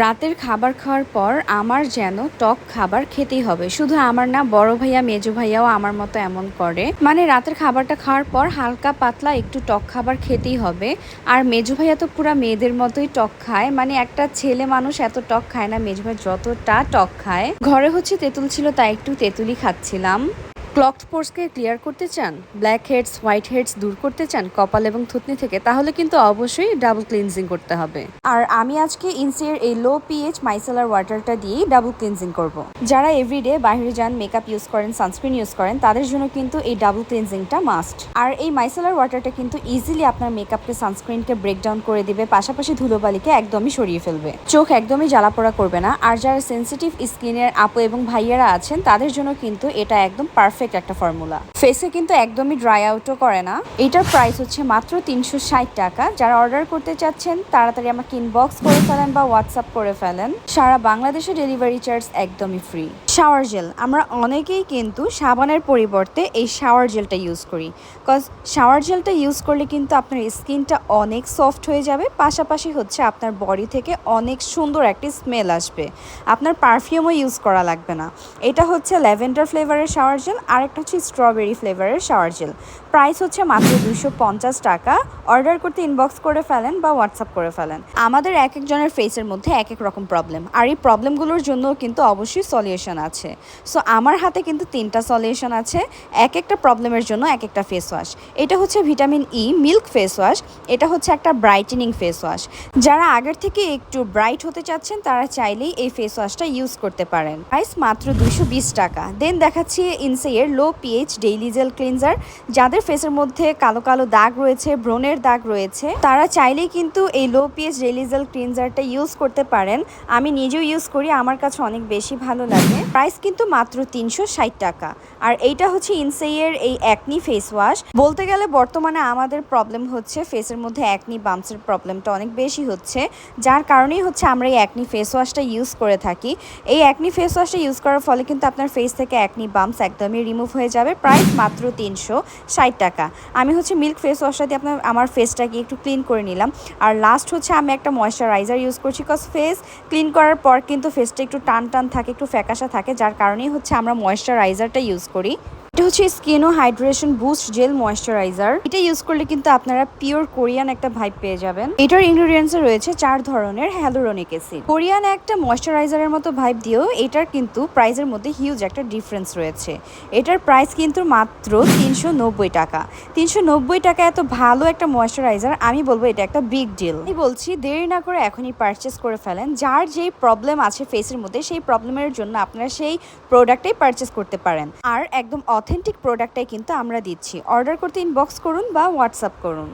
রাতের খাবার খাওয়ার পর আমার যেন টক খাবার খেতেই হবে। শুধু আমার না, বড় ভাইয়া, মেজো ভাইয়াও আমার মতো এমন করে। মানে রাতের খাবারটা খাওয়ার পর হালকা পাতলা একটু টক খাবার খেতেই হবে। আর মেজো ভাইয়া তো পুরা মেয়েদের মতোই টক খায়। মানে একটা ছেলে মানুষ এত টক খায় না, মেজো ভাই যতটা টক খায়। ঘরে হচ্ছে তেঁতুল ছিল, তাই একটু তেঁতুলই খাচ্ছিলাম। ক্লকড পোর্সকে ক্লিয়ার করতে চান, ব্ল্যাক হেডস, হোয়াইট হেডস দূর করতে চান কপাল এবং থুতনি থেকে, তাহলে কিন্তু অবশ্যই ডাবল ক্লিনজিং করতে হবে। আর আমি আজকে ইনসিয়ার এই লো পিএইচ মাইসেলার ওয়াটারটা দিয়েই ডাবল ক্লিনজিং করব। যারা এভরিডে বাইরে যান মেকআপ ইউজ করেন সানস্ক্রিন ইউজ করেন, তাদের জন্য কিন্তু এই ডাবল ক্লিনজিংটা মাস্ট আর এই মাইসেলার ওয়াটারটা কিন্তু ইজিলি আপনার মেকআপকে সানস্ক্রিনকে ব্রেকডাউন করে দিবে, পাশাপাশি ধুলোবালিকে একদমই সরিয়ে ফেলবে। চোখ একদমই জ্বালাপোড়া করবে না। আর যারা সেন্সিটিভ স্কিনের আপু এবং ভাইয়েরা আছেন, তাদের জন্য কিন্তু এটা একদম পারফেক্ট একটা ফর্মুলা ফেসে কিন্তু একদমই ড্রাই আউটও করে না। এটার প্রাইস হচ্ছে মাত্র তিনশো ষাট টাকা। যারা অর্ডার করতে চাচ্ছেন, তাড়াতাড়ি আমাকে ইনবক্স করে ফেলেন বা হোয়াটসঅ্যাপ করে ফেলেন। সারা বাংলাদেশে ডেলিভারি চার্জ একদমই ফ্রি শাওয়ার জেল আমরা অনেকেই কিন্তু সাবানের পরিবর্তে এই শাওয়ার জেলটা ইউজ করি। কজ শাওয়ার জেলটা ইউজ করলে কিন্তু আপনার স্কিনটা অনেক সফট হয়ে যাবে। পাশাপাশি হচ্ছে আপনার বডি থেকে অনেক সুন্দর একটি স্মেল আসবে। আপনার পারফিউমও ইউজ করা লাগবে না। এটা হচ্ছে ল্যাভেন্ডার ফ্লেভারের শাওয়ার জেল আরেকটা হচ্ছে স্ট্রবেরি ফ্লেভারের শাওয়ার জেল প্রাইস হচ্ছে মাত্র দুশো পঞ্চাশ টাকা। অর্ডার করতে ইনবক্স করে ফেলেন বা হোয়াটসঅ্যাপ করে ফেলেন। আমাদের এক একজনের ফেসের মধ্যে এক এক রকম প্রবলেম আর এই প্রবলেমগুলোর জন্য কিন্তু অবশ্যই সলিউশন আছে। সো আমার হাতে কিন্তু তিনটা সলিউশন আছে। এক একটা প্রবলেমের জন্য এক একটা ফেস ওয়াশ এটা হচ্ছে vitamin E milk face wash এটা হচ্ছে একটা ব্রাইটেনিং ফেস ওয়াশ যারা আগের থেকে একটু ব্রাইট হতে চাচ্ছেন, তারা চাইলেই এই ফেস ওয়াশটা ইউজ করতে পারেন। প্রাইস মাত্র দুশো বিশ টাকা। দেন দেখাচ্ছি ইনসেয়ের low pH daily gel cleanser যাদের ফেসের মধ্যে কালো কালো দাগ রয়েছে, ব্রণের দাগ রয়েছে, তারা চাইলেই কিন্তু এই লো পিএইচ ডেইলি জেল ক্লিনজারটা ইউজ করতে পারেন। আমি নিজেও ইউজ করি, আমার কাছে অনেক বেশি ভালো লাগে। প্রাইস কিন্তু মাত্র তিনশো ষাট টাকা। আর এইটা হচ্ছে ইনসেইয়ের এই অ্যাকনি ফেস ওয়াশ বলতে গেলে বর্তমানে আমাদের প্রবলেম হচ্ছে ফেসের মধ্যে অ্যাকনি বাম্পসের প্রবলেমটা অনেক বেশি হচ্ছে। যার কারণেই হচ্ছে আমরা এই অ্যাকনি ফেস ওয়াশটা ইউজ করে থাকি। এই অ্যাকনি ফেস ওয়াশটা ইউজ করার ফলে কিন্তু আপনার ফেস থেকে অ্যাকনি বাম্পস একদমই রিমুভ হয়ে যাবে প্রাইস মাত্র তিনশো ষাট টাকা। আমি হচ্ছে মিল্ক ফেস ওয়াশটা দিয়ে আপনার, আমার ফেসটাকে একটু ক্লিন করে নিলাম। আর লাস্ট হচ্ছে আমি একটা ময়শ্চারাইজার ইউজ করছি বিকজ ফেস ক্লিন করার পর কিন্তু ফেসটা একটু টান টান থাকে, একটু ফ্যাকাশা থাকে। যার কারণেই হচ্ছে আমরা ময়শ্চারাইজারটা ইউজ করি। এটা হচ্ছে স্কিন ও হাইড্রেশন বুস্ট জেল ময়শ্চারাইজার। এটা ইউজ করলে কিন্তু আপনারা পিওর কোরিয়ান একটা ভাইব পেয়ে যাবেন। এটার ইনগ্রিডিয়েন্টসে রয়েছে চার ধরনের হ্যালোরনিক অ্যাসিড কোরিয়ান একটা ময়শ্চারাইজারের মতো ভাইব দিয়েও এটার কিন্তু প্রাইসের মধ্যে হিউজ একটা ডিফারেন্স রয়েছে। এটার প্রাইস কিন্তু মাত্র তিনশো নব্বই টাকা। তিনশো নব্বই টাকা এত ভালো একটা ময়শ্চারাইজার, আমি বলব এটা একটা বিগ ডিল আমি বলছি দেরি না করে এখনই পারচেস করে ফেলেন। যার যেই প্রবলেম আছে ফেসের মধ্যে, সেই প্রবলেমের জন্য আপনারা সেই প্রোডাক্টটাই পারচেস করতে পারেন। আর একদম অথেন্টিক প্রোডাক্টটাই কিন্তু আমরা দিচ্ছি। অর্ডার করতে ইনবক্স করুন বা হোয়াটসঅ্যাপ করুন।